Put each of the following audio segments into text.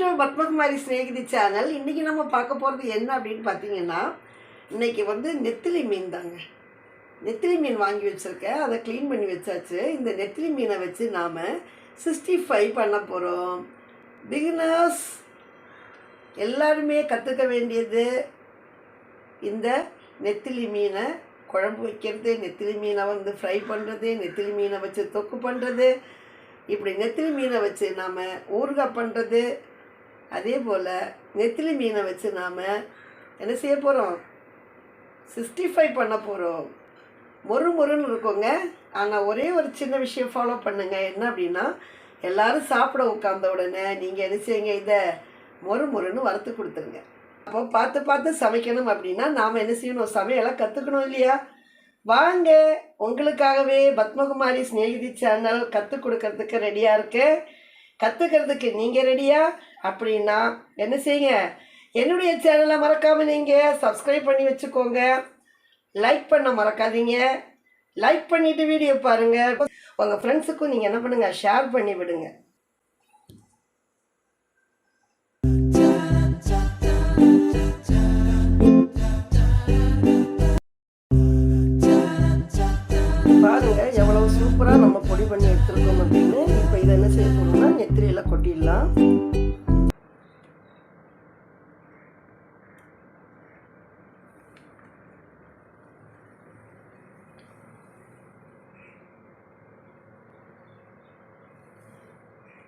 To Padmakumari Snehithi channel இன்றைக்கி நம்ம பார்க்க போகிறது என்ன அப்படின்னு பார்த்தீங்கன்னா இன்னைக்கு வந்து நெத்திலி மீன் தாங்க. நெத்திலி மீன் வாங்கி வச்சுருக்கேன். அதை க்ளீன் பண்ணி வச்சாச்சு. இந்த நெத்திலி மீனை வச்சு நாம் சிக்ஸ்டி ஃபைவ் பண்ண போகிறோம் பிகினர்ஸ் எல்லாருமே கற்றுக்க வேண்டியது இந்த நெத்திலி மீனை. குழம்பு வைக்கிறது நெத்திலி மீனை வந்து ஃப்ரை பண்ணுறது நெத்திலி மீனை வச்சு தொக்கு பண்ணுறது இப்படி நெத்திலி மீனை வச்சு நாம் ஊறுகாய் பண்ணுறது அதே போல் நெத்திலி மீனை வச்சு நாம் என்ன செய்ய போகிறோம் சிக்ஸ்டி ஃபைவ் பண்ண போகிறோம் மொறு மொறுன்னு இருக்குங்க. ஆனால் ஒரே ஒரு சின்ன விஷயம் ஃபாலோ பண்ணுங்கள் என்ன அப்படின்னா எல்லோரும் சாப்பிட உட்காந்த உடனே நீங்கள் என்ன செய்யுங்க? இதை மொறு மொறுன்னு வறுத்து கொடுத்துருங்க. அப்போ பார்த்து பார்த்து சமைக்கணும் அப்படின்னா நாம் என்ன செய்யணும்? சமையலை கற்றுக்கணும் இல்லையா? வாங்க. உங்களுக்காகவே பத்மகுமாரி ஸ்நேகிதி சேனல் கற்றுக் கொடுக்கறதுக்கு ரெடியாக இருக்கு கற்றுக்கிறதுக்கு நீங்கள் ரெடியாக அப்படின்னா என்ன செய்யுங்க? என்னுடைய சேனலை மறக்காமல் நீங்கள் சப்ஸ்கிரைப் பண்ணி வச்சுக்கோங்க. லைக் பண்ண மறக்காதீங்க. லைக் பண்ணிவிட்டு வீடியோ பாருங்கள் உங்கள் ஃப்ரெண்ட்ஸுக்கும் நீங்கள் என்ன பண்ணுங்கள் ஷேர் பண்ணி விடுங்க. பாருங்கள் எவ்வளவு சூப்பராக நம்ம பொடி பண்ணி எடுத்துருக்கோம் அப்படின்னு. இப்போ இதை என்ன செய்ய போகிறோம்னா நெத்திரியில் கொட்டிடலாம்.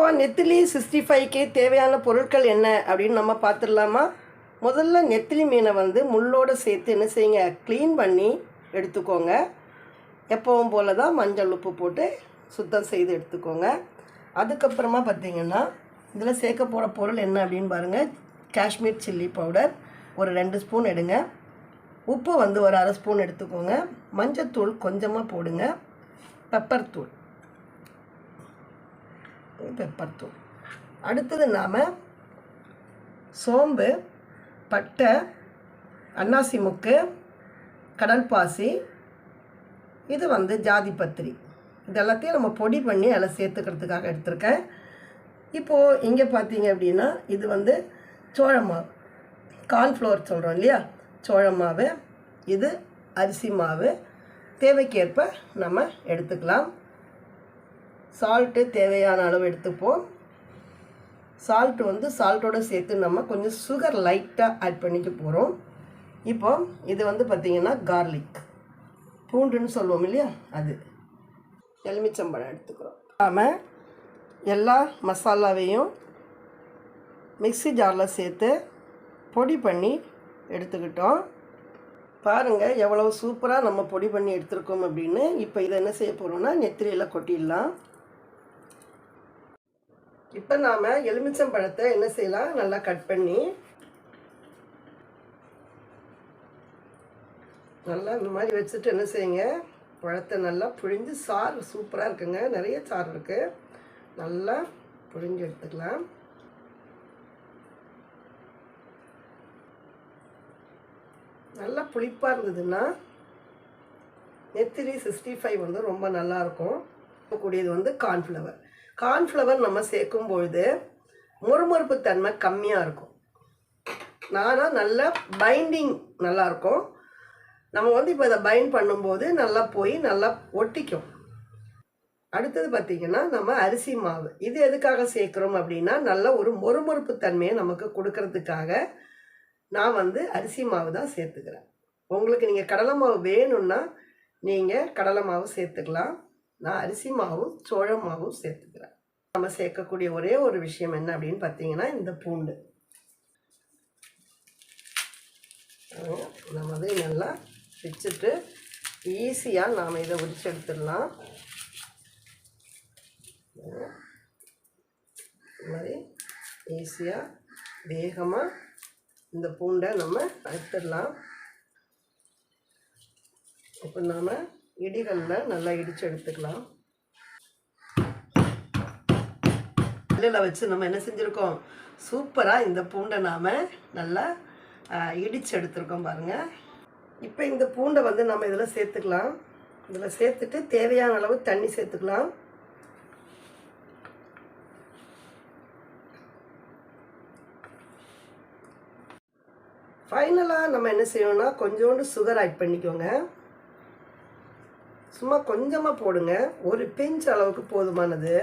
இப்போ நெத்திலி சிக்ஸ்டி ஃபைவ்க்கு தேவையான பொருட்கள் என்ன அப்படின்னு நம்ம பார்த்துடலாமா? முதல்ல நெத்திலி மீனை வந்து முள்ளோடு சேர்த்து என்ன செய்யுங்க? க்ளீன் பண்ணி எடுத்துக்கோங்க. எப்பவும் போல தான் மஞ்சள் உப்பு போட்டு சுத்தம் செய்து எடுத்துக்கோங்க. அதுக்கப்புறமா பார்த்தீங்கன்னா இதில் சேர்க்க போகிற பொருள் என்ன அப்படின்னு பாருங்கள் காஷ்மீர் சில்லி பவுடர் ஒரு ரெண்டு ஸ்பூன் எடுங்க. உப்பு வந்து ஒரு அரை ஸ்பூன் எடுத்துக்கோங்க. மஞ்சத்தூள் கொஞ்சமாக போடுங்க. பெப்பர் தூள். பெப்பர் தூள் அடுத்தது நாம் சோம்பு பட்டை அன்னாசி முக்கு கடல்பாசி இது வந்து ஜாதி பத்திரி. இதெல்லாத்தையும் நம்ம பொடி பண்ணி அதில் சேர்த்துக்கிறதுக்காக எடுத்திருக்கேன். இப்போது இங்கே பார்த்தீங்க அப்படின்னா இது வந்து சோள மாவு கார்ன்ஃப்ளவர் சொல்கிறோம் இல்லையா? சோள மாவு இது அரிசி மாவு. தேவைக்கேற்ப நம்ம எடுத்துக்கலாம். சால்ட்டு தேவையான அளவு எடுத்துப்போம். சால்ட்டு வந்து சால்ட்டோடு சேர்த்து நம்ம கொஞ்சம் சுகர் லைட்டாக ஆட் பண்ணிக்க போகிறோம் இப்போ இது வந்து பார்த்திங்கன்னா கார்லிக் பூண்டுன்னு சொல்லுவோம் இல்லையா? அது. எலுமிச்சம்பழம் எடுத்துக்கிறோம். நாம் எல்லா மசாலாவையும் மிக்ஸி ஜாரில் சேர்த்து பொடி பண்ணி எடுத்துக்கிட்டோம். பாருங்கள் எவ்வளோ சூப்பராக நம்ம பொடி பண்ணி எடுத்துருக்கோம் அப்படின்னு. இப்போ இதை என்ன செய்ய போகிறோம்னா நெத்திரியில் கொட்டிடலாம். இப்போ நாம் எலுமிச்சம் பழத்தை என்ன செய்யலாம்? நல்லா கட் பண்ணி நல்லா இந்த மாதிரி வச்சுட்டு என்ன செய்யுங்க? பழத்தை நல்லா புழிஞ்சு சாறு சூப்பராக இருக்குங்க. நிறைய சாறு இருக்குது நல்லா புழிஞ்சு எடுத்துக்கலாம். நல்லா புளிப்பாக இருந்ததுன்னா நெத்திரி சிக்ஸ்டி ஃபைவ் வந்து ரொம்ப நல்லாயிருக்கும் கூடியது வந்து கார்ன்ஃப்ளவர் கார்ன்ஃப்ளவர் நம்ம சேர்க்கும் பொழுது முறுமுறுப்பு தன்மை கம்மியாக இருக்கும் நானாக நல்ல பைண்டிங் நல்லாயிருக்கும் நம்ம வந்து இப்போ இதை பைண்ட் பண்ணும்போது நல்லா போய் நல்லா ஒட்டிக்கும். அடுத்தது பார்த்திங்கன்னா நம்ம அரிசி மாவு. இது எதுக்காக சேர்க்குறோம் அப்படின்னா நல்ல ஒரு மொறுமொறுப்பு தன்மையை நமக்கு கொடுக்கறதுக்காக நான் வந்து அரிசி மாவு தான் சேர்த்துக்கிறேன். உங்களுக்கு நீங்கள் கடலை மாவு வேணும்னா நீங்கள் கடலை மாவு சேர்த்துக்கலாம். நான் அரிசி மாவும் சோழ மாவும் சேர்த்துக்கிறேன். நம்ம சேர்க்கக்கூடிய ஒரே ஒரு விஷயம் என்ன அப்படின்னு பார்த்தீங்கன்னா இந்த பூண்டு. நம்ம அதை நல்லா வச்சுட்டு ஈஸியாக நாம் இதை உரிச்சு எடுத்துடலாம். இது மாதிரி ஈஸியாக வேகமாக இந்த பூண்டை நம்ம எடுத்துடலாம் இப்போ நாம் இடிகளில் நல்லா இடித்து எடுத்துக்கலாம். கல்லில் வச்சு நம்ம என்ன செஞ்சுருக்கோம்? சூப்பராக இந்த பூண்டை நாம் நல்லா இடித்து எடுத்துருக்கோம் பாருங்கள் இப்போ இந்த பூண்டை வந்து நம்ம இதில் சேர்த்துக்கலாம். இதில் சேர்த்துட்டு தேவையான அளவு தண்ணி சேர்த்துக்கலாம். ஃபைனலாக நம்ம என்ன செய்யணும்னா கொஞ்சோண்டு சுகர் ஆட் பண்ணிக்கோங்க. சும்மா கொஞ்சமாக போடுங்க. ஒரு பிஞ்ச் அளவுக்கு போதுமானது.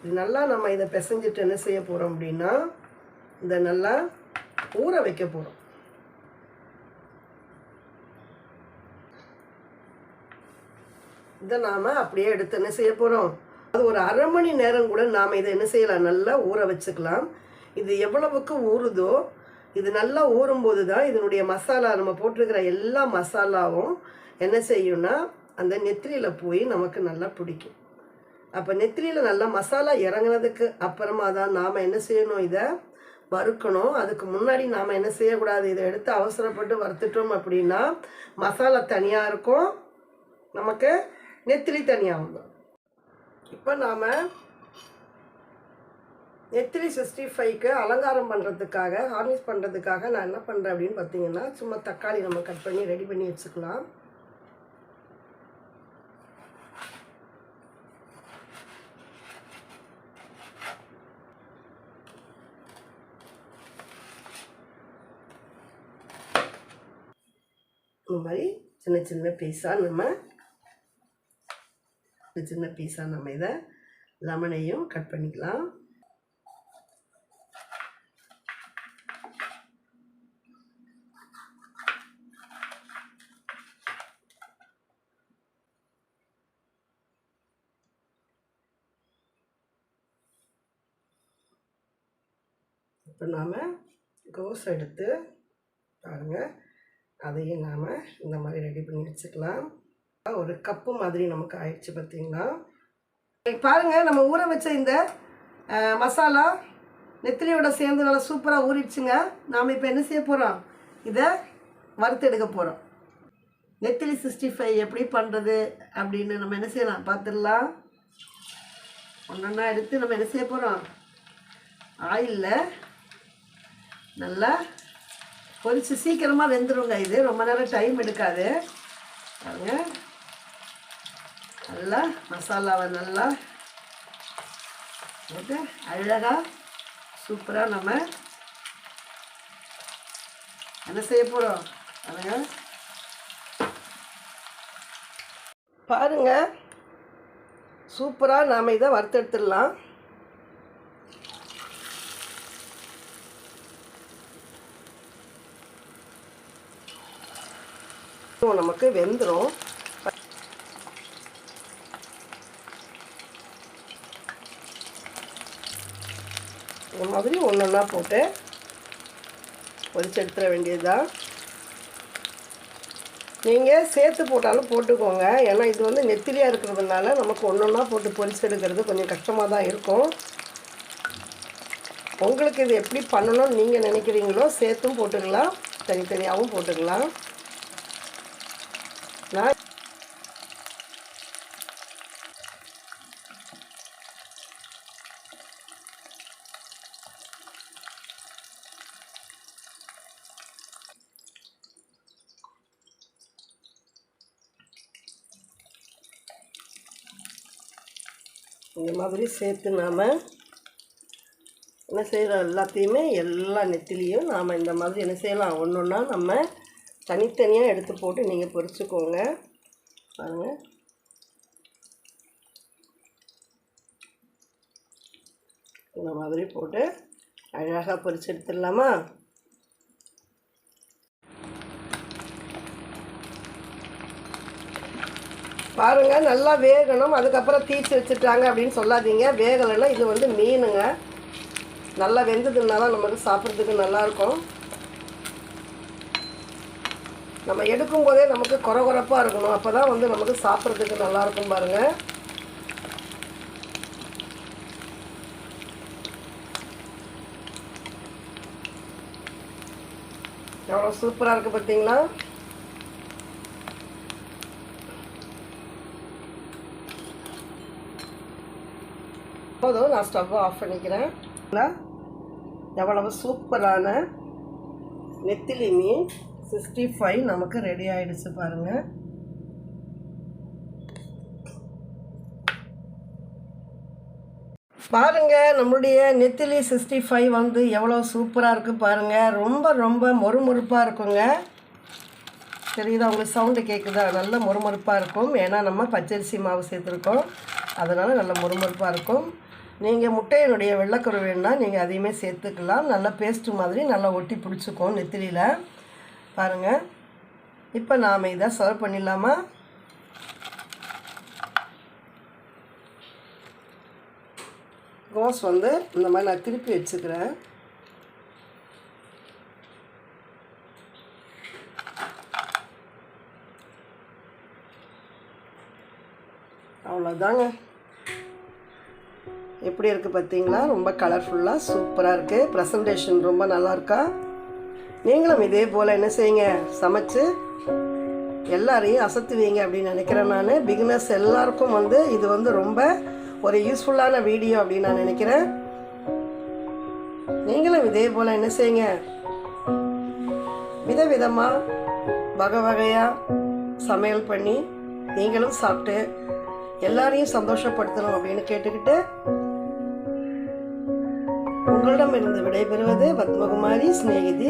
இது நல்லா நம்ம இதை பிசைஞ்சிட்டு என்ன செய்ய போகிறோம் அப்படின்னா இதை நல்லா ஊற வைக்க போகிறோம் இதை நாம் அப்படியே எடுத்து என்ன செய்ய போகிறோம் அது ஒரு அரை மணி நேரம் கூட நாம் இதை என்ன செய்யலாம்? நல்லா ஊற வச்சுக்கலாம். இது எவ்வளவுக்கு ஊறுதோ இது நல்லா ஊறும்போது தான் இதனுடைய மசாலா நம்ம போட்டிருக்கிற எல்லா மசாலாவும் என்ன செய்யும்னா அந்த நெத்திரியில் போய் நமக்கு நல்லா பிடிக்கும். அப்போ நெத்திரியில் நல்லா மசாலா இறங்குனதுக்கு அப்புறமா தான் நாம் என்ன செய்யணும்? இதை வறுக்கணும். அதுக்கு முன்னாடி நாம் என்ன செய்யக்கூடாது? இதை எடுத்து அவசரப்பட்டு வறுத்துட்டோம் அப்படின்னா மசாலா தனியாக இருக்கும். நமக்கு நெத்திரி தனியாக வந்துடும் இப்போ நாம் நெத்திலி சிக்ஸ்டி ஃபைவ்க்கு அலங்காரம் பண்ணுறதுக்காக ஹார்னிஷ் பண்ணுறதுக்காக நான் என்ன பண்ணுறேன் அப்படின்னு பார்த்தீங்கன்னா சும்மா தக்காளி நம்ம கட் பண்ணி ரெடி பண்ணி வச்சுக்கலாம். இந்த மாதிரி சின்ன சின்ன பீஸாக நம்ம சின்ன சின்ன பீஸாக நம்ம இதை லெமனையும் கட் பண்ணிக்கலாம் இப்போ நாம் கோஸ் எடுத்து பாருங்கள் அதையும் நாம் இந்த மாதிரி ரெடி பண்ணி வச்சுக்கலாம். ஒரு கப்பு மாதிரி நமக்கு ஆயிடுச்சு பார்த்தீங்களா? பாருங்கள் நம்ம ஊற வச்ச இந்த மசாலா நெத்திலியோட சேர்ந்து நல்லா சூப்பராக ஊறிடுச்சுங்க. நாம் இப்போ என்ன செய்ய போகிறோம் இதை வறுத்து எடுக்க போகிறோம் நெத்திலி சிக்ஸ்டி ஃபைவ் எப்படி பண்ணுறது அப்படின்னு நம்ம என்ன செய்யலாம்? பார்த்துடலாம். ஒன்றொன்னா எடுத்து நம்ம என்ன செய்ய போகிறோம் ஆயிலில் நல்லா பொரிச்சு சீக்கிரமாக வெந்துடுங்க இது. ரொம்ப நேரம் டைம் எடுக்காது. பாருங்க. நல்லா மசாலாவை நல்லா போட்டு அழகாக சூப்பராக நம்ம என்ன செய்ய போகிறோம் பாருங்க. பாருங்க. சூப்பராக நாம் இதை வறுத்தெடுத்துடலாம். இப்போ நமக்கு வெந்துடும் இந்த மாதிரி ஒன்றொன்னா போட்டு பொரிச்சு எடுத்துட வேண்டியதுதான். நீங்கள் சேர்த்து போட்டாலும் போட்டுக்கோங்க. ஏன்னா இது வந்து நெத்திலியாக இருக்கிறதுனால நமக்கு ஒன்றொன்னா போட்டு பொரிச்சு எடுக்கிறது கொஞ்சம் கஷ்டமாக தான் இருக்கும். உங்களுக்கு இது எப்படி பண்ணணும்னு நீங்கள் நினைக்கிறீங்களோ சேர்த்தும் போட்டுக்கலாம். தனித்தனியாகவும் போட்டுக்கலாம் நான் இந்த மாதிரி சேர்த்து நாம் என்ன செய்கிறோம் எல்லாத்தையுமே எல்லா நெத்திலையும் நாம் இந்த மாதிரி என்ன செய்யலாம்? ஒன்று ஒன்றா நம்ம தனித்தனியாக எடுத்து போட்டு நீங்கள் பொரிச்சுக்கோங்க. பாருங்கள் இந்த மாதிரி போட்டு அழகாக பொரிச்சு எடுத்துடலாமா? பாருங்க நல்லா வேகணும். அதுக்கப்புறம் தீச்சு வச்சுட்டாங்க அப்படின்னு சொல்லாதீங்க. வேகலைன்னா இது வந்து மீனுங்க. நல்லா வெந்ததுன்னா தான் நமக்கு சாப்பிட்றதுக்கு நல்லாயிருக்கும். நம்ம எடுக்கும் போதே நமக்கு குறை குறைப்பாக இருக்கணும். அப்போ தான் வந்து நமக்கு சாப்பிட்றதுக்கு நல்லாயிருக்கும் பாருங்கள் எவ்வளோ சூப்பராக இருக்குது பார்த்தீங்களா போதும் நான் ஸ்டவ்வை ஆஃப் பண்ணிக்கிறேன். எவ்வளவு சூப்பரான நெத்திலி மீன் சிக்ஸ்டி ஃபைவ் நமக்கு ரெடி ஆகிடுச்சு பாருங்கள் பாருங்க நம்மளுடைய நெத்திலி சிக்ஸ்டி ஃபைவ் வந்து எவ்வளோ சூப்பராக இருக்குது பாருங்கள் ரொம்ப ரொம்ப மொறுமொறுப்பாக இருக்குங்க. தெரியுதா உங்களுக்கு சவுண்டு கேட்குதா நல்ல மொறுமொறுப்பாக இருக்கும். ஏன்னா நம்ம பச்சரிசி மாவு சேர்த்துருக்கோம். அதனால் நல்ல மொறுமொறுப்பாக இருக்கும். நீங்கள் முட்டையினுடைய வெள்ளைக்கரு வேணுன்னா நீங்கள் அதையுமே சேர்த்துக்கலாம். நல்லா பேஸ்ட்டு மாதிரி நல்லா ஒட்டி பிடிச்சிக்கும் நெத்திலியில். பாருங்கள் இப்போ நாம் இதை சர்வ் பண்ணிடலாமா? கோஸ் வந்து இந்த மாதிரி நான் திருப்பி வச்சுக்கிறேன். அவ்வளோதாங்க எப்படி இருக்குது பார்த்தீங்களா? ரொம்ப கலர்ஃபுல்லாக சூப்பராக இருக்குது ப்ரெசன்டேஷன் ரொம்ப நல்லாயிருக்கா நீங்களும் இதே போல் என்ன செய்யுங்க? சமைச்சு எல்லாரையும் அசத்துவீங்க அப்படின்னு நினைக்கிறேன் நான். பிகினர்ஸ் எல்லாருக்கும் வந்து இது வந்து ரொம்ப ஒரு யூஸ்ஃபுல்லான வீடியோ அப்படின்னு நான் நினைக்கிறேன். நீங்களும் இதே போல் என்ன செய்யுங்க? விதவிதமாக வகை வகையாக சமையல் பண்ணி நீங்களும் சாப்பிட்டு எல்லாரையும் சந்தோஷப்படுத்தணும் அப்படின்னு கேட்டுக்கிட்டு உங்களிடமிருந்து விடைபெறுவது Padmakumari Snehithi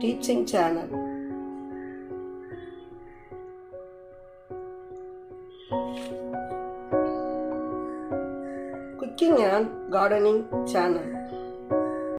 teaching channel. Cooking and gardening channel.